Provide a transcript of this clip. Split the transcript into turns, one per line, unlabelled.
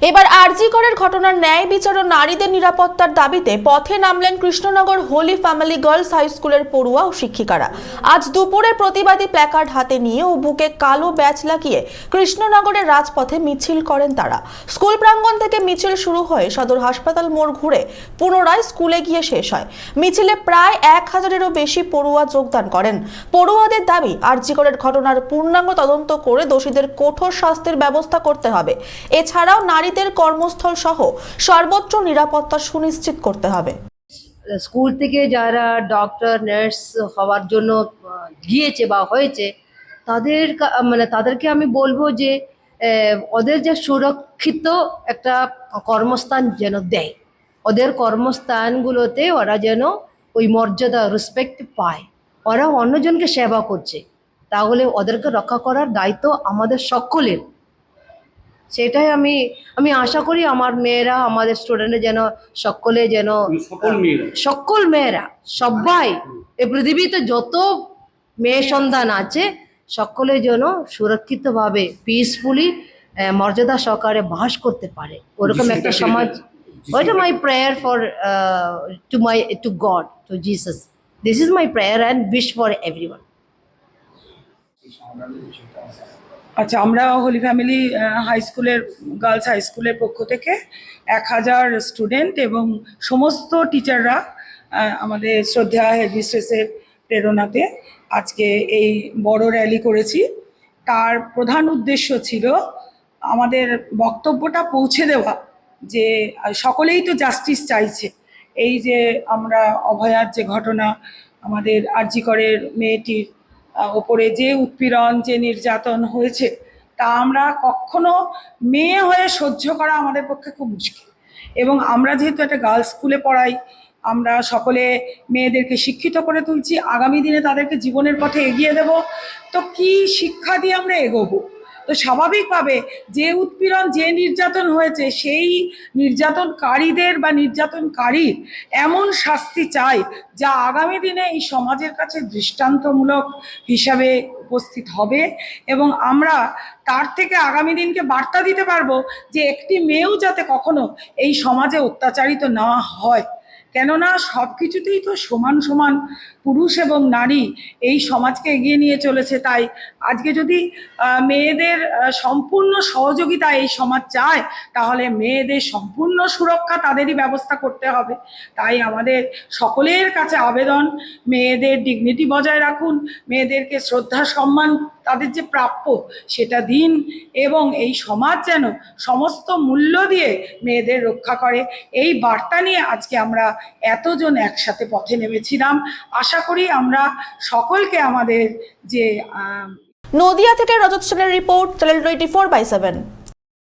এবার আরজি করের ঘটনার ন্যায় বিচার ও নারীদের নিরাপত্তার দাবিতে পথে নামলেন Krishnanagar holy family girls high স্কুলের পড়ুয়া ও শিক্ষিকারা। আজ দুপুরে প্রতিবাদী প্ল্যাকার্ড হাতে নিয়ে ও বুকে কালো ব্যাচ লাগিয়ে কৃষ্ণনগরের রাজপথে মিছিল করেন তারা। স্কুল প্রাঙ্গণ থেকে মিছিল শুরু হয়ে সদর হাসপাতাল মোড় ঘুরে পুনরায় স্কুলে গিয়ে শেষ হয়। মিছিলে প্রায় এক হাজারেরও বেশি পড়ুয়া যোগদান করেন। পড়ুয়াদের দাবি, আরজি করের ঘটনার পূর্ণাঙ্গ তদন্ত করে দোষীদের কঠোর শাস্তির ব্যবস্থা করতে হবে। এছাড়াও নারীদের কর্মস্থল সহ সর্বোচ্চ নিরাপত্তা সুনিশ্চিত করতে হবে।
স্কুল থেকে যারা ডক্টর, নার্স হওয়ার জন্য গিয়েছে বা হয়েছে, তাদের মানে তাদেরকে আমি বলব যে ওদের যে সুরক্ষিত একটা কর্মস্থান যেন দেয়। ওদের কর্মস্থানগুলোতে ওরা যেন ওই মর্যাদা রেসপেক্ট পায়। ওরা অন্যজনকে সেবা করছে। তাহলে ওদেরকে রক্ষা করার দায়িত্ব আমাদের সকলের। সেটাই আমি আমি আশা করি আমার মেয়েরা আমাদের স্টুডেন্টরা যেন সকলে যেন
সকল মেয়েরা।
সকল মেয়েরা সবাই এই পৃথিবীতে যত মেয়ে সন্তান আছে সকলে যেন সুরক্ষিতভাবে পিসফুলি মর্যাদা সহকারে বাস করতে পারে। ওরকম একটা সমাজ ওইটা my prayer for to my to God to Jesus this is my prayer and wish for everyone
আচ্ছা আমরা হোলি ফ্যামিলি হাই স্কুলের গার্লস হাই স্কুলের পক্ষ থেকে এক হাজার স্টুডেন্ট এবং সমস্ত টিচাররা আমাদের শ্রদ্ধা হেডমিস্ট্রেসের প্রেরণাতে আজকে এই বড় র্যালি করেছি। তার প্রধান উদ্দেশ্য ছিল আমাদের বক্তব্যটা পৌঁছে দেওয়া যে সকলেই তো জাস্টিস চাইছে। এই যে আমরা অভয়ার যে ঘটনা, আমাদের আরজিকরের মেয়েটির ওপরে যে উৎপীড়ন, যে নির্যাতন হয়েছে, তা আমরা কখনো মেয়ে হয়ে সহ্য করা আমাদের পক্ষে খুব মুশকিল। এবং আমরা যেহেতু একটা গার্লস স্কুলে পড়াই, আমরা সকলে মেয়েদেরকে শিক্ষিত করে তুলছি, আগামী দিনে তাদেরকে জীবনের পথে এগিয়ে দেব, তো কি শিক্ষা দিয়ে আমরা এগোবো? তো স্বাভাবিকভাবে যে উৎপীড়ন, যে নির্যাতন হয়েছে, সেই নির্যাতনকারীদের বা নির্যাতনকারীর এমন শাস্তি চাই যা আগামী দিনে এই সমাজের কাছে দৃষ্টান্তমূলক হিসাবে উপস্থিত হবে এবং আমরা তার থেকে আগামী দিনকে বার্তা দিতে পারব যে একটি মেয়েও যাতে কখনো এই সমাজে অত্যাচারিত না হয়। কেননা সব কিছুতেই তো সমান সমান পুরুষ এবং নারী এই সমাজকে এগিয়ে নিয়ে চলেছে। তাই আজকে যদি মেয়েদের সম্পূর্ণ সহযোগিতা এই সমাজ চায়, তাহলে মেয়েদের সম্পূর্ণ সুরক্ষা তাদেরই ব্যবস্থা করতে হবে। তাই আমাদের সকলের কাছে আবেদন, মেয়েদের ডিগনিটি বজায় রাখুন, মেয়েদেরকে শ্রদ্ধা, সম্মান তাদের যে প্রাপ্য সেটা দিন এবং এই সমাজ যেন সমস্ত মূল্য দিয়ে মেয়েদের রক্ষা করে। এই বার্তা নিয়ে আজকে আমরা এতজন একসাথে পথে নেমেছিলাম। আশা করি আমরা সকলকে আমাদের যে
নদিয়া থেকে রজত সেনের report twenty four by seven.